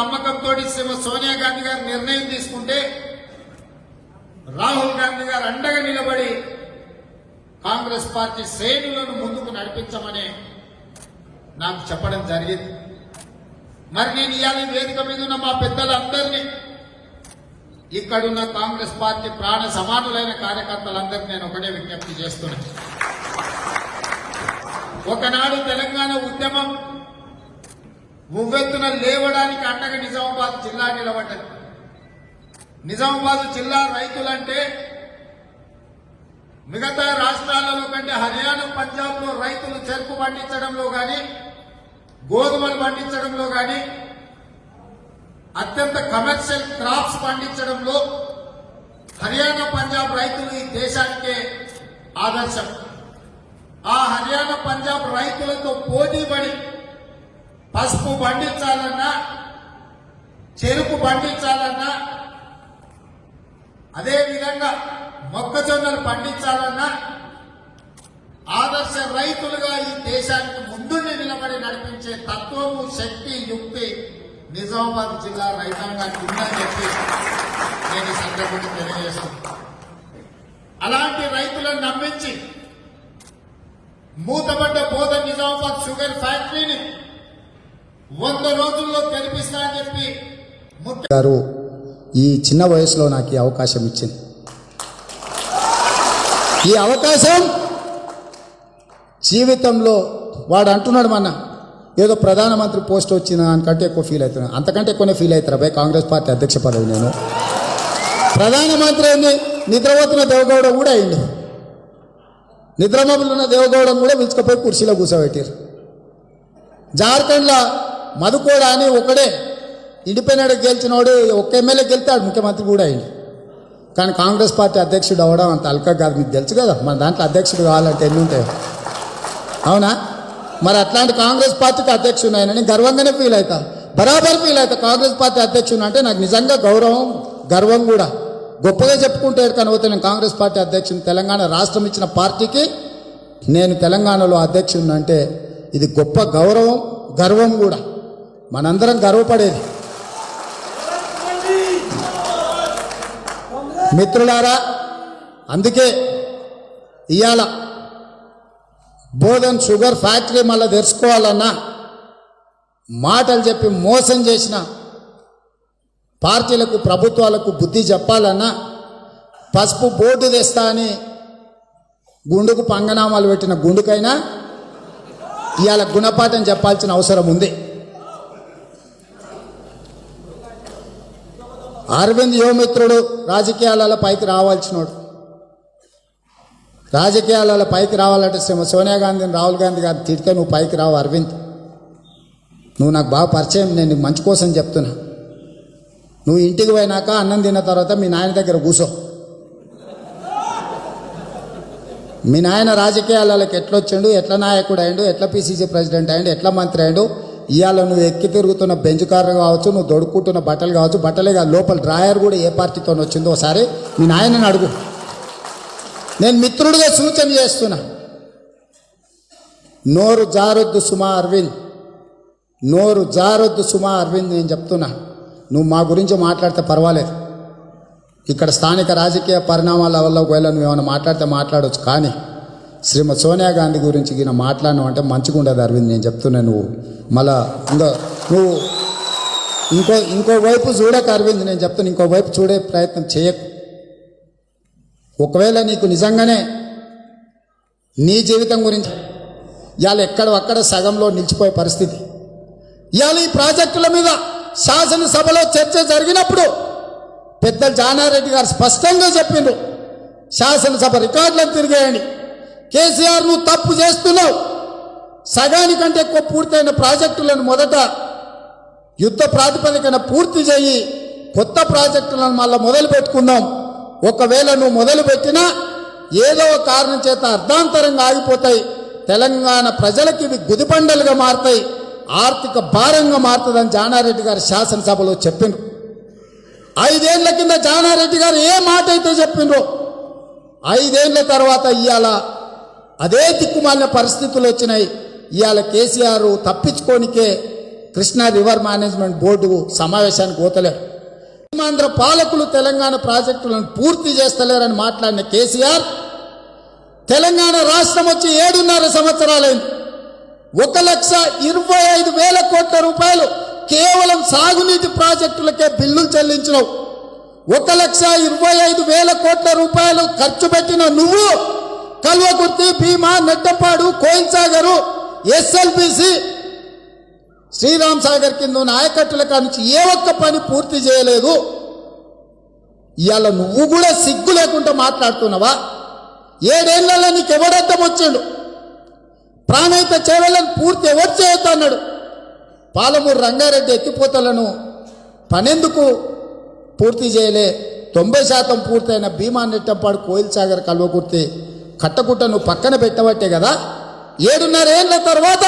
నమ్మకంతో సోనియా గాంధీ గారు నిర్ణయం తీసుకుంటే రాహుల్ గాంధీ గారు అండగా నిలబడి కాంగ్రెస్ పార్టీ శ్రేణులను ముందుకు నడిపించమని నాకు చెప్పడం జరిగింది. మరి నేను ఇవాళ వేదిక మీద ఉన్న మా పెద్దలందరినీ ఇక్కడున్న కాంగ్రెస్ పార్టీ ప్రాణ సమానులైన కార్యకర్తలందరికీ నేను ఒకటే విజ్ఞప్తి చేస్తున్నా. ఒకనాడు తెలంగాణ ఉద్యమం ఉవ్వెత్తున లేవడానికి అండగా నిజామాబాద్ జిల్లా నిలబడ్డది. నిజామాబాద్ జిల్లా రైతులంటే మిగతా రాష్ట్రాలలో కంటే హర్యానా పంజాబ్లో రైతులు చెరుకు పండించడంలో గాని గోధుమలు పండించడంలో గాని అత్యంత కమర్షియల్ క్రాప్స్ పండించడంలో హర్యానా పంజాబ్ రైతులు ఈ దేశానికే ఆదర్శం. ఆ హర్యానా పంజాబ్ రైతులతో పోటీపడి పసుపు పండించాలన్నా చెరుకు పండించాలన్నా అదేవిధంగా మొక్కజొన్నలు పండించాలన్నా ఆదర్శ రైతులుగా ఈ దేశానికి ముందుండి నిలబడి నడిపించే తత్వము శక్తి యుక్తి నిజామాబాద్ జిల్లా రైతాంగానికి ఉందని చెప్పి నేను సందర్భంగా తెలియజేస్తున్నాను. అలాంటి రైతులను నమ్మించి మూతబడ్డ బోధ నిజామాబాద్ షుగర్ ఫ్యాక్టరీని వంద రోజుల్లో తెరిపిస్తా అని చెప్పి గారు ఈ చిన్న వయసులో నాకు ఈ అవకాశం ఇచ్చింది. ఈ అవకాశం జీవితంలో వాడు అంటున్నాడు మన ఏదో ప్రధానమంత్రి పోస్ట్ వచ్చిన దానికంటే ఎక్కువ ఫీల్ అవుతున్నాను అంతకంటే ఎక్కువనే ఫీల్ అవుతారు అబ్బాయి కాంగ్రెస్ పార్టీ అధ్యక్ష పదవి నేను. ప్రధానమంత్రి అయింది నిద్రపోతున్న దేవగౌడ కూడా అయింది నిద్రమబులు ఉన్న దేవగౌడను కూడా పిలుచుకుపోయి కుర్చీలో కూర్చోబెట్టారు జార్ఖండ్లో మధుకోడ అని ఒకడే ఇండిపెండెంట్ గెలిచినోడు ఒక్క ఎమ్మెల్యే గెలితాడు ముఖ్యమంత్రి కూడా అయ్యి కానీ కాంగ్రెస్ పార్టీ అధ్యక్షుడు అవడం అంత అల్క కాదు మీకు తెలుసు కదా. మన దాంట్లో అధ్యక్షుడు కావాలంటే ఎన్ని ఉంటాయి. అవునా? మరి అట్లాంటి కాంగ్రెస్ పార్టీకి అధ్యక్షుడు ఆయనని గర్వంగానే ఫీల్ అవుతా. బరాబర్ ఫీల్ అవుతా. కాంగ్రెస్ పార్టీ అధ్యక్షుడు అంటే నాకు నిజంగా గౌరవం గర్వం కూడా. గొప్పగా చెప్పుకుంటే పోతే నేను కాంగ్రెస్ పార్టీ అధ్యక్షుని తెలంగాణ రాష్ట్రం ఇచ్చిన పార్టీకి నేను తెలంగాణలో అధ్యక్షుడిని అంటే ఇది గొప్ప గౌరవం గర్వం కూడా. మనందరం గర్వపడేది. మిత్రులారా అందుకే ఇవాళ బోధన్ షుగర్ ఫ్యాక్టరీ మళ్ళీ తెరుచుకోవాలన్నా మాటలు చెప్పి మోసం చేసిన పార్టీలకు ప్రభుత్వాలకు బుద్ధి చెప్పాలన్నా పసుపు బోర్డు తెస్తా అని గుండుకు పంగనామాలు పెట్టిన గుండుకైనా ఇవాళ గుణపాఠం చెప్పాల్సిన అవసరం ఉంది. అరవింద్ యువమిత్రుడు రాజకీయాలలో పైకి రావాల్సినోడు. రాజకీయాలలో పైకి రావాలంటే సోనియా గాంధీని రాహుల్ గాంధీ గారు తిడితే నువ్వు పైకి రావు అరవింద్. నువ్వు నాకు బాగా పరిచయం నేను నీకు మంచి కోసం చెప్తున్నా. నువ్వు ఇంటికి పోయినాక అన్నం తిన్న తర్వాత మీ నాయన దగ్గర కూర్చో మీ నాయన రాజకీయాలకి ఎట్లా ఎట్లా నాయకుడు అయిండు ఎట్లా పిసిసి ప్రెసిడెంట్ అయిండు ఎట్లా మంత్రి అయిండు ఇవాళ నువ్వు ఎక్కి తిరుగుతున్న బెంచ్ కారు కావచ్చు నువ్వు దొడుక్కుంటున్న బట్టలు కావచ్చు బట్టలే కాదు లోపల డ్రాయర్ కూడా ఏ పార్టీతో వచ్చిందో ఒకసారి మీ నాయనని అడుగు. నేను మిత్రుడిగా సూచన చేస్తున్నా. నోరు జారొద్దు సుమా అరవింద్. నోరు జారొద్దు సుమా అరవింద్ నేను చెప్తున్నా. నువ్వు మా గురించి మాట్లాడితే పర్వాలేదు. ఇక్కడ స్థానిక రాజకీయ పరిణామాల వల్ల ఒకవేళ నువ్వు ఏమైనా మాట్లాడితే మాట్లాడవచ్చు కానీ శ్రీమతి సోనియా గాంధీ గురించి ఈయన మాట్లాడినావు అంటే మంచిగా ఉండదు అరవింద్ నేను చెప్తున్నా నువ్వు. మళ్ళా ఇంకో నువ్వు ఇంకో ఇంకో వైపు చూడక అరవింద్ నేను చెప్తాను ఇంకో వైపు చూడే ప్రయత్నం చేయకు. ఒకవేళ నీకు నిజంగానే నీ జీవితం గురించి ఇవాళ ఎక్కడ అక్కడ సగంలో నిలిచిపోయే పరిస్థితి. ఇవాళ ఈ ప్రాజెక్టుల మీద శాసనసభలో చర్చ జరిగినప్పుడు పెద్ద జానారెడ్డి గారు స్పష్టంగా చెప్పిండ్రు శాసనసభ రికార్డులను తిరిగేయండి. కేసీఆర్ నువ్వు తప్పు చేస్తున్నావు. సగానికంటే ఎక్కువ పూర్తయిన ప్రాజెక్టులను మొదట యుద్ధ ప్రాతిపదికన పూర్తి చేయి కొత్త ప్రాజెక్టులను మళ్ళీ మొదలు పెట్టుకుందాం. ఒకవేళ నువ్వు మొదలు పెట్టినా ఏదో కారణం చేత అర్ధాంతరంగా ఆగిపోతాయి. తెలంగాణ ప్రజలకి ఇవి గుదిపండలుగా మారుతాయి. ఆర్థిక భారంగా మారుతుందని జానారెడ్డి గారు శాసనసభలో చెప్పిండ్రు. ఐదేళ్ళ కింద జానారెడ్డి గారు ఏ మాట అయితే చెప్పిండ్రో ఐదేళ్ళ తర్వాత ఇవాళ అదే దిక్కుమాలిన పరిస్థితులు వచ్చినాయి. ఇవాళ కేసీఆర్ తప్పించుకోనికే కృష్ణా రివర్ మేనేజ్మెంట్ బోర్డు సమావేశానికి పోతలేరు సీమాంధ్ర పాలకులు తెలంగాణ ప్రాజెక్టులను పూర్తి చేస్తలేరని మాట్లాడిన కేసీఆర్ తెలంగాణ రాష్ట్రం వచ్చి ఏడున్నర సంవత్సరాలైంది. ఒక లక్ష ఇరవై ఐదు వేల కోట్ల రూపాయలు కేవలం సాగునీటి ప్రాజెక్టులకే బిల్లులు చెల్లించినావు. ఒక లక్ష ఇరవై ఐదు వేల కోట్ల రూపాయలు ఖర్చు పెట్టిన నువ్వు కల్వకుర్తి భీమా నెట్టపాడు కోయిల్సాగరు ఎస్ఎల్బిసి శ్రీరామ్ సాగర్ కింద ఉన్న ఆయకట్టుల కానుంచి ఏ ఒక్క పని పూర్తి చేయలేదు. ఇవాళ నువ్వు కూడా సిగ్గు లేకుండా మాట్లాడుతున్నావా? ఏడేళ్ళలో నీకు ఎవడద్దం వచ్చిండు? ప్రాణహిత చేవలను పూర్తి ఎవరు చేయొద్దన్నాడు పాలమూరు రంగారెడ్డి ఎత్తిపోతలను పనెందుకు పూర్తి చేయలే? తొంభై శాతం పూర్తయిన భీమా నెట్టంపాడు కోయిల్ సాగర్ కల్వకుర్తి కట్టకుట్టను నువ్వు పక్కన పెట్టబట్టే కదా? ఏడున్నర తర్వాత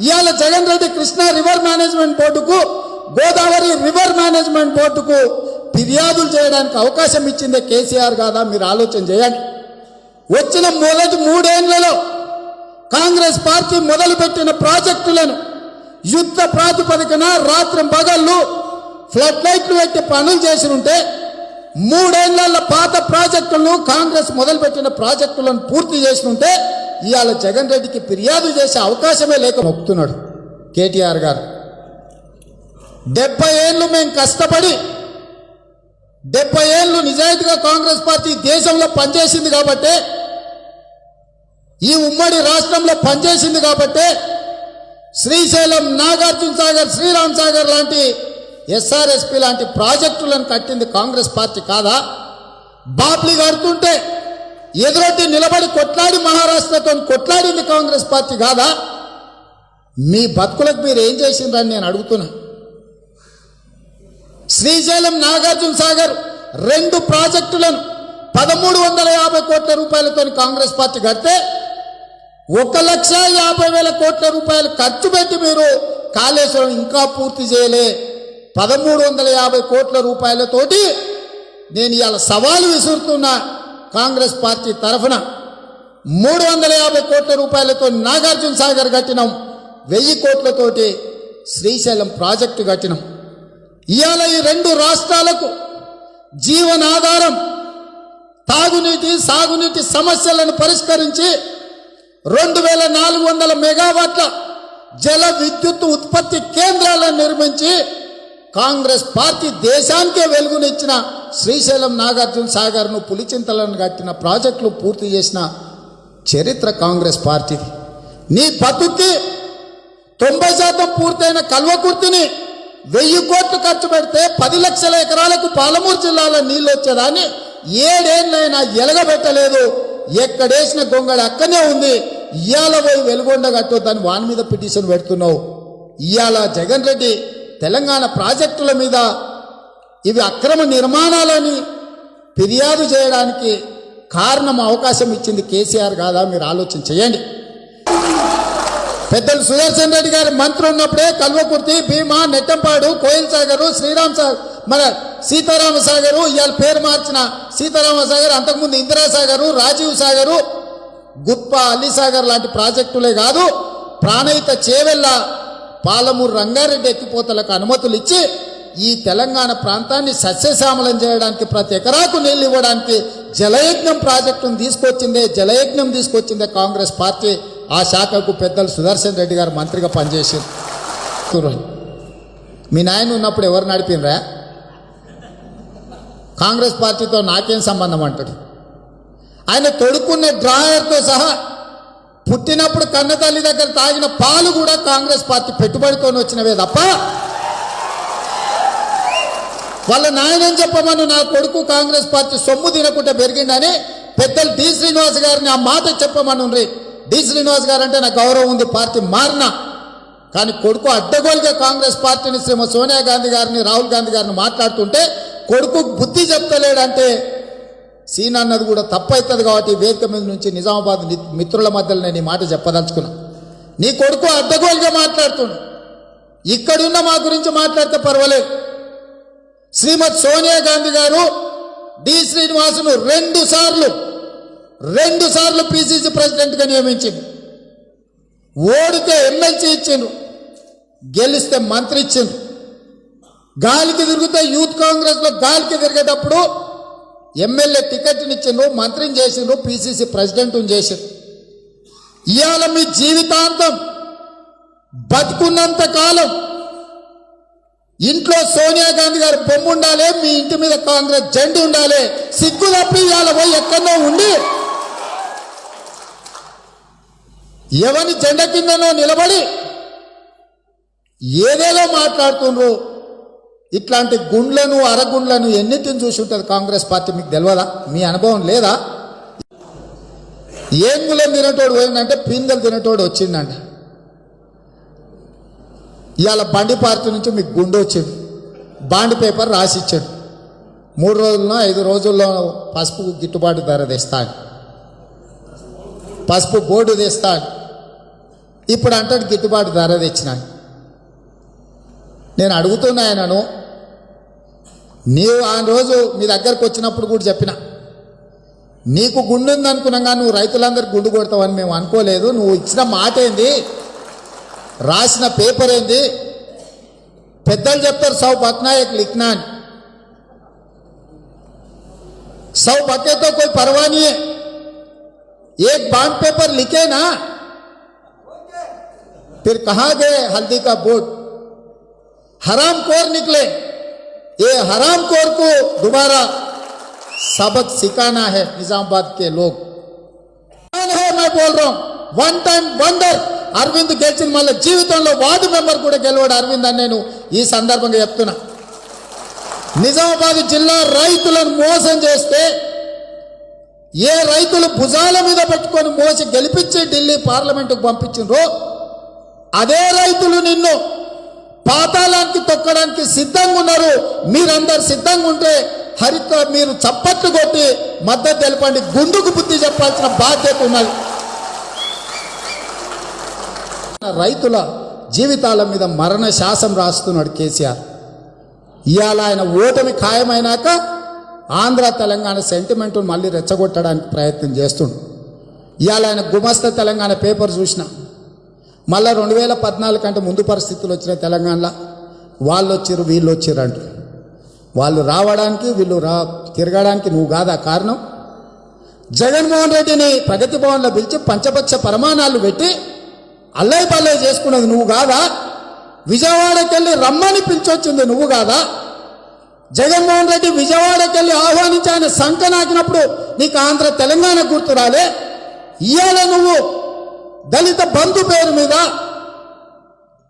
ఇవాళ జగన్ రెడ్డి కృష్ణా రివర్ మేనేజ్మెంట్ బోర్డుకు గోదావరి రివర్ మేనేజ్మెంట్ బోర్డుకు ఫిర్యాదులు చేయడానికి అవకాశం ఇచ్చిందే కేసీఆర్ కాదా? మీరు ఆలోచన చేయండి. వచ్చిన మొదటి మూడేళ్ళలో కాంగ్రెస్ పార్టీ మొదలుపెట్టిన ప్రాజెక్టులను యుద్ధ ప్రాతిపదికన రాత్రి పగళ్ళు ఫ్లడ్ లైట్లు పెట్టి పనులు చేసి ఉంటే మూడేళ్ళ పాత ప్రాజెక్టులను కాంగ్రెస్ మొదలుపెట్టిన ప్రాజెక్టులను పూర్తి చేసి ఉంటే ఇవాళ జగన్ రెడ్డికి ఫిర్యాదు చేసే అవకాశమే లేక మొక్కుతున్నాడు కేటీఆర్ గారు. డెబ్బై ఏళ్ళు మేము కష్టపడి డెబ్బై ఏళ్ళు నిజాయితీగా కాంగ్రెస్ పార్టీ దేశంలో పనిచేసింది కాబట్టే ఈ ఉమ్మడి రాష్ట్రంలో పనిచేసింది కాబట్టే శ్రీశైలం నాగార్జున సాగర్ శ్రీరామ్ సాగర్ లాంటి ఎస్ఆర్ఎస్పి లాంటి ప్రాజెక్టులను కట్టింది కాంగ్రెస్ పార్టీ కాదా? బాబ్లీ కడుతుంటే ఎదురొడ్డి నిలబడి కొట్లాడి మహారాష్ట్రతో కొట్లాడింది కాంగ్రెస్ పార్టీ కాదా? మీ బతుకులకు మీరు ఏం చేసిండ్రని నేను అడుగుతున్నా. శ్రీశైలం నాగార్జున సాగర్ రెండు ప్రాజెక్టులను పదమూడు వందల యాభై కోట్ల రూపాయలతో కాంగ్రెస్ పార్టీ కడితే ఒక లక్ష యాభై వేల కోట్ల రూపాయలు ఖర్చు పెట్టి మీరు కాళేశ్వరం ఇంకా పూర్తి చేయలే. పదమూడు వందల యాభై కోట్ల రూపాయలతోటి నేను ఇవాళ సవాలు విసురుతున్న కాంగ్రెస్ పార్టీ తరఫున. మూడు వందల యాభై కోట్ల రూపాయలతో నాగార్జున సాగర్ కట్టినాం. వెయ్యి కోట్లతోటి శ్రీశైలం ప్రాజెక్టు కట్టినాం. ఇవాళ ఈ రెండు రాష్ట్రాలకు జీవనాధారం తాగునీటి సాగునీటి సమస్యలను పరిష్కరించి రెండు వేల నాలుగు వందల మెగావాట్ల జల విద్యుత్ ఉత్పత్తి కేంద్రాలను నిర్మించి కాంగ్రెస్ పార్టీ దేశానికే వెలుగునిచ్చిన శ్రీశైలం నాగార్జున సాగర్ను పులిచింతలను కట్టిన ప్రాజెక్టులు పూర్తి చేసిన చరిత్ర కాంగ్రెస్ పార్టీది. నీ బతుక్కి తొంభై శాతం పూర్తయిన కల్వకుర్తిని వెయ్యి కోట్లు ఖర్చు పెడితే పది లక్షల ఎకరాలకు పాలమూరు జిల్లాలో నీళ్ళు వచ్చేదాన్ని ఏడేళ్ళైనా ఎలగబెట్టలేదు. ఎక్కడేసిన గొంగళి అక్కనే ఉంది. ఇయాల పోయి వెలుగొండ కట్టొద్దని వాని మీద పిటిషన్ పెడుతున్నావు. ఇయాల జగన్ రెడ్డి తెలంగాణ ప్రాజెక్టుల మీద ఇవి అక్రమ నిర్మాణాలని ఫిర్యాదు చేయడానికి కారణం అవకాశం ఇచ్చింది కేసీఆర్ కాదా మీరు ఆలోచన చేయండి. పెద్దలు సుదర్శన్ రెడ్డి గారి మంత్రి ఉన్నప్పుడే కల్వకుర్తి భీమా నెట్టంపాడు కోయిల్ సాగరు శ్రీరామ్ సాగర్ మన సీతారామ సాగరు ఇవాళ పేరు మార్చిన సీతారామ సాగర్ అంతకుముందు ఇందిరా సాగరు రాజీవ్ సాగరు గుప్ప అలీసాగర్ లాంటి ప్రాజెక్టులే కాదు ప్రాణహిత చేవెళ్ళ పాలమూరు రంగారెడ్డి ఎత్తిపోతలకు అనుమతులు ఇచ్చి ఈ తెలంగాణ ప్రాంతాన్ని సస్యశ్యామలం చేయడానికి ప్రతి ఎకరాకు నీళ్ళు ఇవ్వడానికి జలయజ్ఞం ప్రాజెక్టును తీసుకొచ్చిందే జలయజ్ఞం తీసుకొచ్చిందే కాంగ్రెస్ పార్టీ. ఆ శాఖకు పెద్దలు సుదర్శన్ రెడ్డి గారు మంత్రిగా పనిచేసారు మీ నాయన ఉన్నప్పుడు ఎవరు నడిపినరా? కాంగ్రెస్ పార్టీతో నాకేం సంబంధం అంటాడు? ఆయన తొడుక్కున్న డ్రాయర్తో సహా పుట్టినప్పుడు కన్నతల్లి దగ్గర తాగిన పాలు కూడా కాంగ్రెస్ పార్టీ పెట్టుబడితో వచ్చినవే తప్ప. వాళ్ళ నాయనని చెప్పమను? నా కొడుకు కాంగ్రెస్ పార్టీ సొమ్ము తినకుండా పెరిగిండని పెద్దలు డి. శ్రీనివాస్ గారిని ఆ మాట చెప్పమను డి. శ్రీనివాస్ గారు అంటే నాకు గౌరవం ఉంది పార్టీ మారిన. కానీ కొడుకు అడ్డగోలుగా కాంగ్రెస్ పార్టీని శ్రీమతి సోనియా గాంధీ గారిని రాహుల్ గాంధీ గారిని మాట్లాడుతుంటే కొడుకు బుద్ధి చెప్తలేడంటే సీన్ అన్నది కూడా తప్పవుతుంది కాబట్టి వేదిక మీద నుంచి నిజామాబాద్ ని- మిత్రుల మధ్యలో నేను ఈ మాట చెప్పదలుచుకున్నా. నీ కొడుకు అడ్డగోలుగా మాట్లాడుతుండు. ఇక్కడున్న మా గురించి మాట్లాడితే పర్వాలేదు. శ్రీమతి సోనియా గాంధీ గారు డి. శ్రీనివాసును రెండు సార్లు రెండు సార్లు పిసిసి ప్రెసిడెంట్గా నియమించింది ఓడితే ఎమ్మెల్సీ ఇచ్చిండ్రు గెలిస్తే మంత్రి ఇచ్చింది గాలికి తిరిగితే యూత్ కాంగ్రెస్లో గాలికి తిరిగేటప్పుడు ఎమ్మెల్యే టికెట్నిచ్చిండ్రు మంత్రిని చేసిండ్రు పిసిసి ప్రెసిడెంట్ని చేసిండ్రు. ఇవాళ మీ జీవితాంతం బతుకున్నంత కాలం ఇంట్లో సోనియా గాంధీ గారి బొమ్మ ఉండాలి మీ ఇంటి మీద కాంగ్రెస్ జెండా ఉండాలి సిగ్గు తప్పి ఇవాళ పోయి ఎక్కడో ఉండి ఎవరి జెండా కిందనో నిలబడి ఏదేదో మాట్లాడుతుండ్రు. ఇట్లాంటి గుండ్లను అరగుండ్లను ఎన్నిటిని చూసి ఉంటుంది కాంగ్రెస్ పార్టీ మీకు తెలియదా మీ అనుభవం లేదా? ఏంగులం తినేటోడు పోయిందంటే పిందెలు తినేటోడు వచ్చిందంట. ఇవాళ బండి పార్టీ నుంచి మీకు గుండె వచ్చింది. బాండ్ పేపర్ రాసిచ్చాడు. మూడు రోజుల్లో ఐదు రోజుల్లో పసుపు గిట్టుబాటు ధర తెస్తాను పసుపు బోర్డు తెస్తాను ఇప్పుడు అంటాడు గిట్టుబాటు ధర తెచ్చినాను నేను అడుగుతున్నా ఆయనను నీవు ఆ రోజు మీ దగ్గరకు వచ్చినప్పుడు కూడా చెప్పిన నీకు గుండు ఉంది అనుకున్నాం కానీ నువ్వు రైతులందరికీ గుండు కొడతావని మేము అనుకోలేదు నువ్వు ఇచ్చిన మాట ఏంది రాసిన పేపర్ ఏంది పెద్దలు చెప్తారు సౌ బక్నాయక్ లిఖనా అని सौ बके तो कोई परवाह नहीं है एक बॉन्ड पेपर लिखे ना फिर कहा गए हल्दी का बोर्ड हराम खोर निकले ये हराम खोर को दोबारा सबक सिखाना है निजामाबाद के लोग कौन है मैं बोल रहा हूं వన్ టైం వండర్ అరవింద్ గెలిచిన మళ్ళీ జీవితంలో వార్డు మెంబర్ కూడా గెలవాడు అరవింద్ అని నేను ఈ సందర్భంగా చెప్తున్నా నిజామాబాద్ జిల్లా రైతులను మోసం చేస్తే ఏ రైతులు భుజాల మీద పెట్టుకొని మోసి గెలిపించి ఢిల్లీ పార్లమెంటుకు పంపించిండ్రో అదే రైతులు నిన్ను పాతాళానికి తొక్కడానికి సిద్ధంగా ఉన్నారు. మీరందరు సిద్ధంగా ఉంటే హరిత మీరు చప్పట్లు కొట్టి మద్దతు తెలపండి. గుండుకు బుద్ధి చెప్పాల్సిన బాధ్యత ఉన్నది. రైతుల జీవితాల మీద మరణ శాసం రాస్తున్నాడు కేసీఆర్. ఇవాళ ఆయన ఓటమి ఖాయమైనాక ఆంధ్ర తెలంగాణ సెంటిమెంట్ను మళ్ళీ రెచ్చగొట్టడానికి ప్రయత్నం చేస్తుండు. ఇవాళ ఆయన గుమస్త తెలంగాణ పేపర్ చూసిన. మళ్ళీ రెండు వేల పద్నాలుగు కంటే ముందు పరిస్థితులు వచ్చినాయి తెలంగాణలో. వాళ్ళు వచ్చారు వీళ్ళు వచ్చారు అంటారు. వాళ్ళు రావడానికి వీళ్ళు రా తిరగడానికి నువ్వు కాదా కారణం? జగన్మోహన్ రెడ్డిని ప్రగతి భవన్లో పిలిచి పంచపచ్చ ప్రమాణాలు పెట్టి అల్లయ్య పల్లయ్య చేసుకున్నది నువ్వు కాదా? విజయవాడకి వెళ్ళి రమ్మని పిలిచొచ్చింది నువ్వు కాదా? జగన్మోహన్ రెడ్డి విజయవాడకి వెళ్ళి ఆహ్వానించి ఆయన సంఖ నాకినప్పుడు నీకు ఆంధ్ర తెలంగాణ గుర్తు రాలే? ఇవాళ నువ్వు దళిత బంధు పేరు మీద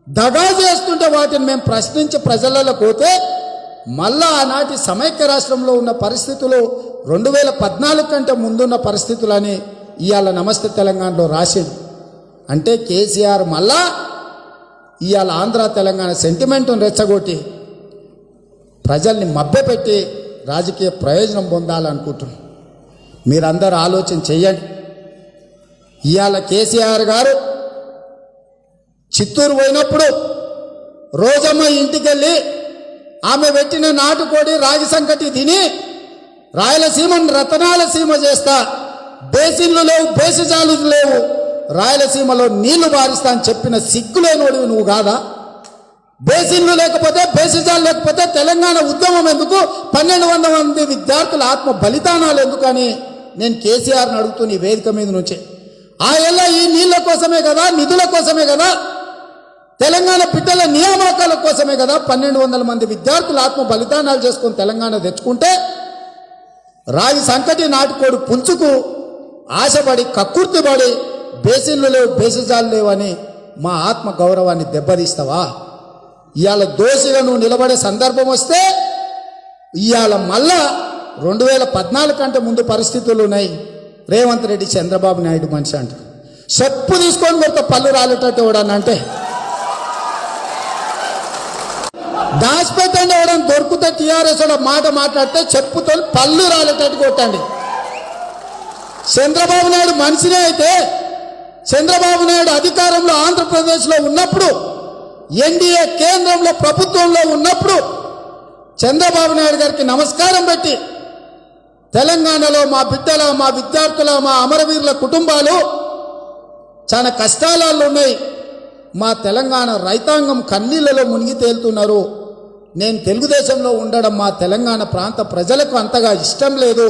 దగా చేస్తుంటే వాటిని మేము ప్రశ్నించి ప్రజలలో పోతే మళ్ళా ఆనాటి సమైక్య రాష్ట్రంలో ఉన్న పరిస్థితులు రెండు వేల పద్నాలుగు కంటే ముందున్న పరిస్థితులని ఇవాళ నమస్తే తెలంగాణలో రాసిండు. అంటే కేసీఆర్ మళ్ళా ఇవాళ ఆంధ్ర తెలంగాణ సెంటిమెంట్ను రెచ్చగొట్టి ప్రజల్ని మభ్యపెట్టి రాజకీయ ప్రయోజనం పొందాలనుకుంటున్నాం మీరందరూ ఆలోచన చెయ్యండి ఇవాళ కేసీఆర్ గారు చిత్తూరు పోయినప్పుడు రోజమ్మ ఇంటికెళ్ళి ఆమె పెట్టిన నాటుకోడి రాగి సంకటి తిని రాయలసీమను రతనాల సీమ చేస్తా. బేసిన్లు లేవు బేసిజాలు లేవు. రాయలసీమలో నీళ్ళు బారిస్తా అని చెప్పిన సిగ్గులేనోడివి నువ్వు కాదా? బేసిన్లు లేకపోతే బేసిజాలు లేకపోతే తెలంగాణ ఉద్యమం ఎందుకు? పన్నెండు వందల మంది విద్యార్థుల ఆత్మ బలిదానాలు ఎందుకని? నేను కేసీఆర్ని అడుగుతూ నీ వేదిక మీద నుంచే. ఆ ఈ నీళ్ళ కోసమే కదా నిధుల కోసమే కదా తెలంగాణ బిడ్డల నియామకాల కోసమే కదా పన్నెండు వందల మంది విద్యార్థులు ఆత్మ బలిదానాలు చేసుకొని తెలంగాణ తెచ్చుకుంటే రాగి సంకటి నాటుకోడు పుంచుకు ఆశపడి కక్కుర్తిపడి బేసిన్లు లేవు బేసిజాలు లేవని మా ఆత్మ గౌరవాన్ని దెబ్బతీస్తావా? ఇవాళ దోషిగా నువ్వు నిలబడే సందర్భం వస్తే ఇవాళ మళ్ళా రెండు వేల పద్నాలుగు కంటే ముందు పరిస్థితులు ఉన్నాయి. రేవంత్ రెడ్డి చంద్రబాబు నాయుడు మనిషి అంట. చెప్పు తీసుకొని కొత్త పళ్ళు రాలేటట్టు ఎవడన్నా అంటే? దాచిపెట్టండి ఎవడని దొరికితే టీఆర్ఎస్ మాట మాట్లాడితే చెప్పుతో పళ్ళు రాలేటట్టు కొట్టండి. చంద్రబాబు నాయుడు మనిషినే అయితే చంద్రబాబు నాయుడు అధికారంలో ఆంధ్రప్రదేశ్లో ఉన్నప్పుడు ఎన్డీఏ కేంద్రంలో ప్రభుత్వంలో ఉన్నప్పుడు చంద్రబాబు నాయుడు గారికి నమస్కారం పెట్టి తెలంగాణలో మా బిడ్డల మా విద్యార్థుల మా అమరవీరుల కుటుంబాలు చాలా కష్టాలలో ఉన్నాయి. మా తెలంగాణ రైతాంగం కన్నీళ్ళలో మునిగి తేలుతున్నారు. నేను తెలుగుదేశంలో ఉండడం మా తెలంగాణ ప్రాంత ప్రజలకు అంతగా ఇష్టం లేదు.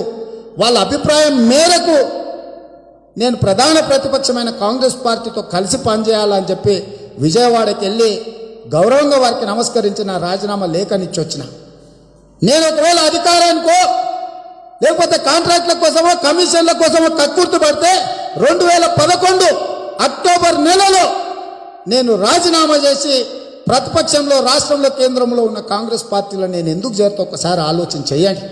వాళ్ళ అభిప్రాయం మేరకు నేను ప్రధాన ప్రతిపక్షమైన కాంగ్రెస్ పార్టీతో కలిసి పనిచేయాలని చెప్పి విజయవాడకి వెళ్ళి గౌరవంగా వారికి నమస్కరించి నా రాజీనామా లేఖనిచ్చి వచ్చిన నేను ఒకవేళ అధికారానికో లేకపోతే కాంట్రాక్ట్ల కోసమో కమిషన్ల కోసమో కక్కుర్తి పడితే రెండు వేల పదకొండు అక్టోబర్ నెలలో నేను రాజీనామా చేసి ప్రతిపక్షంలో రాష్ట్రంలో కేంద్రంలో ఉన్న కాంగ్రెస్ పార్టీలో నేను ఎందుకు చేరుతా ఒకసారి ఆలోచన చేయండి.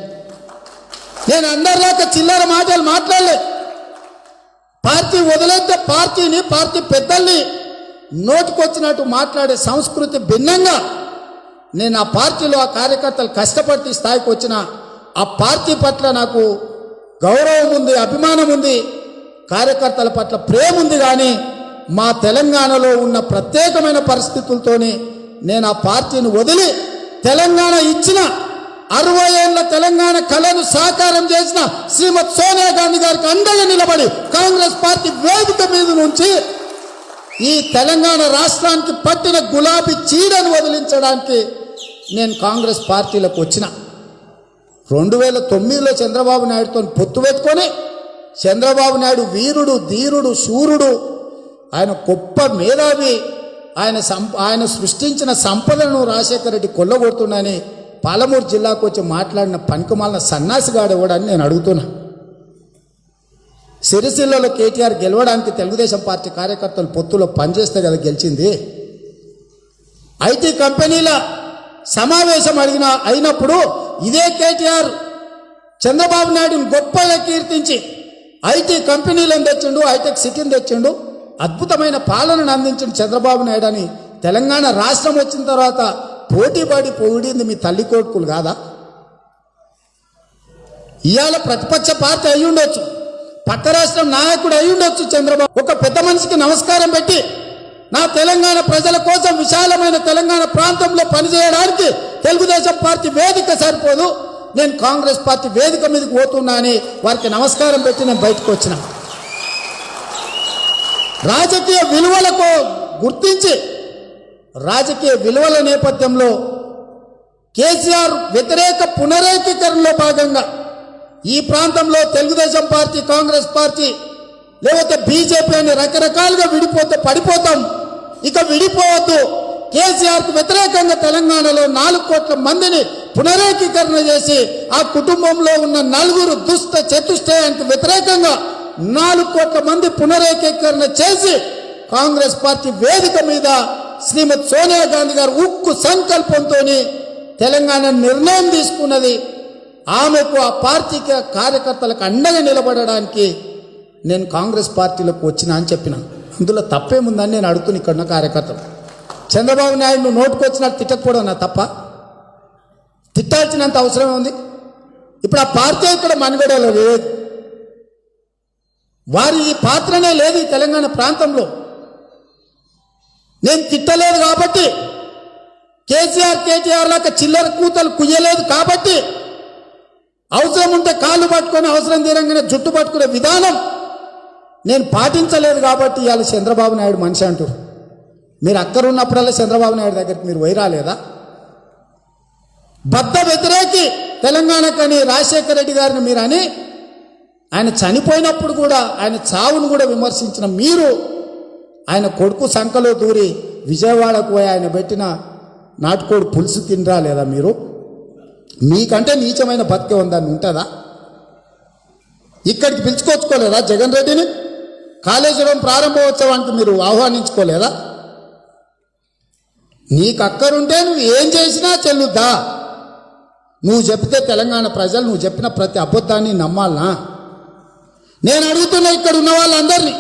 నేను అందరిలాక చిల్లర మాటలు మాట్లాడలే. పార్టీ వదిలేస్తే పార్టీని పార్టీ పెద్దల్ని నోటికొచ్చినట్టు మాట్లాడే సంస్కృతి భిన్నంగా నేను ఆ పార్టీలో ఆ కార్యకర్తలు కష్టపడి స్థాయికి వచ్చిన ఆ పార్టీ పట్ల నాకు గౌరవం ఉంది అభిమానం ఉంది కార్యకర్తల పట్ల ప్రేమ ఉంది కానీ మా తెలంగాణలో ఉన్న ప్రత్యేకమైన పరిస్థితులతోనే నేను ఆ పార్టీని వదిలి తెలంగాణ ఇచ్చిన అరవై ఏళ్ళ తెలంగాణ కళను సాకారం చేసిన శ్రీమతి సోనియా గాంధీ గారికి అండగా నిలబడి కాంగ్రెస్ పార్టీ వేదిక మీద నుంచి ఈ తెలంగాణ రాష్ట్రానికి పట్టిన గులాబీ చీడను వదిలించడానికి నేను కాంగ్రెస్ పార్టీలకు వచ్చిన. రెండు వేల తొమ్మిదిలో చంద్రబాబు నాయుడుతో పొత్తు పెట్టుకొని చంద్రబాబు నాయుడు వీరుడు ధీరుడు శూరుడు ఆయన గొప్ప మేధావి ఆయన సం ఆయన సృష్టించిన సంపదను రాజశేఖర రెడ్డి కొల్లగొడుతున్నాని పాలమూరు జిల్లాకు వచ్చి మాట్లాడిన పనికిమాలిన సన్నాసిగాడు ఎవడని నేను అడుగుతున్నా. సిరిసిల్లలో కేటీఆర్ గెలవడానికి తెలుగుదేశం పార్టీ కార్యకర్తలు పొత్తులో పనిచేస్తే కదా గెలిచింది. ఐటీ కంపెనీల సమావేశం అడిగిన అయినప్పుడు ఇదే కేటీఆర్ చంద్రబాబు నాయుడుని గొప్పగా కీర్తించి ఐటీ కంపెనీలను తెచ్చిండు హైటెక్ సిటీని తెచ్చిండు అద్భుతమైన పాలనను అందించిన చంద్రబాబు నాయుడు అని తెలంగాణ రాష్ట్రం వచ్చిన తర్వాత పోటీపడి పొగిడింది మీ తల్లి కొడుకులు కాదా? ఇవాళ ప్రతిపక్ష పార్టీ అయి ఉండొచ్చు. పక్క రాష్ట్రం నాయకుడు అయి ఉండొచ్చు చంద్రబాబు. ఒక పెద్ద మనిషికి నమస్కారం పెట్టి నా తెలంగాణ ప్రజల కోసం విశాలమైన తెలంగాణ ప్రాంతంలో పనిచేయడానికి తెలుగుదేశం పార్టీ వేదిక సరిపోదు. నేను కాంగ్రెస్ పార్టీ వేదిక మీదకి పోతున్నా అని వారికి నమస్కారం పెట్టి నేను బయటకు వచ్చిన. రాజకీయ విలువలకు గుర్తించి రాజకీయ విలువల నేపథ్యంలో కేసీఆర్ వ్యతిరేక పునరేకీకరణలో భాగంగా ఈ ప్రాంతంలో తెలుగుదేశం పార్టీ కాంగ్రెస్ పార్టీ లేకపోతే బీజేపీ అని రకరకాలుగా విడిపోతే పడిపోతాం. ఇక విడిపోవద్దు. కేసీఆర్కు వ్యతిరేకంగా తెలంగాణలో నాలుగు కోట్ల మందిని పునరేకీకరణ చేసి ఆ కుటుంబంలో ఉన్న నలుగురు దుష్ట చతుష్టయానికి వ్యతిరేకంగా నాలుగు కోట్ల మంది పునరేకీకరణ చేసి కాంగ్రెస్ పార్టీ వేదిక మీద శ్రీమతి సోనియా గాంధీ గారు ఉక్కు సంకల్పంతో తెలంగాణ నిర్ణయం తీసుకున్నది. ఆమెకు ఆ పార్టీకి కార్యకర్తలకు అండగా నిలబడడానికి నేను కాంగ్రెస్ పార్టీలోకి వచ్చిన అని చెప్పిన. అందులో తప్పేముందని నేను అడుగుతున్నా ఇక్కడ కార్యకర్తలు. చంద్రబాబు నాయుడు నోటుకొచ్చినట్టు తిట్టకపోవడం నా తప్ప? తిట్టాల్సినంత అవసరం ఉంది ఇప్పుడు ఆ పార్టీ ఇక్కడ మనుగడలో లేదు. వారి ఈ పాత్రనే లేదు ఈ తెలంగాణ ప్రాంతంలో. నేను తిట్టలేదు కాబట్టి కేసీఆర్ కేటీఆర్ లాగా చిల్లర కూతలు కుయ్యలేదు కాబట్టి అవసరం ఉంటే కాళ్ళు పట్టుకొని అవసరం తీరంగానే జుట్టు పట్టుకునే విధానం నేను పాటించలేదు కాబట్టి ఇవాళ చంద్రబాబు నాయుడు మనిషి అంటారు మీరు అక్కరున్నప్పుడల్లా చంద్రబాబు నాయుడు దగ్గరికి మీరు వైరాలేదా బద్ద వ్యతిరేకి తెలంగాణకని రాజశేఖర రెడ్డి గారిని మీరు అని ఆయన చనిపోయినప్పుడు కూడా ఆయన చావును కూడా విమర్శించిన మీరు ఆయన కొడుకు సంఖలో దూరి విజయవాడకు పోయి ఆయన పెట్టిన నాటుకోడు పులుసు తినరా లేదా మీరు? మీకంటే నీచమైన బతికే ఉందని ఉంటుందా? ఇక్కడికి పిలుచుకొచ్చుకోలేదా జగన్ రెడ్డిని? కాళేశ్వరం ప్రారంభోత్సవానికి మీరు ఆహ్వానించుకోలేదా? నీకు అక్కరుంటే నువ్వు ఏం చేసినా చెల్లుద్దా? నువ్వు చెప్తే తెలంగాణ ప్రజలు నువ్వు చెప్పిన ప్రతి అబద్ధాన్ని నమ్మాలనా? నేను అడుగుతున్నా ఇక్కడ ఉన్న వాళ్ళందరినీ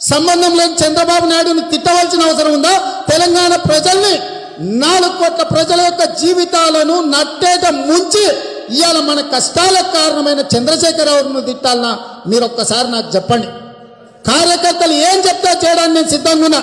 సంబంధం లేని చంద్రబాబు నాయుడుని తిట్టవలసిన అవసరం ఉందా? తెలంగాణ ప్రజల్ని నాలుగు కోట్ల ప్రజల యొక్క జీవితాలను నట్టేట ముంచి ఇవాళ మన కష్టాలకు కారణమైన చంద్రశేఖరరావును తిట్టాలనా? మీరు ఒక్కసారి నాకు చెప్పండి. కార్యకర్తలు ఏం చెప్తే చేయడానికి నేను సిద్ధంగా ఉన్నా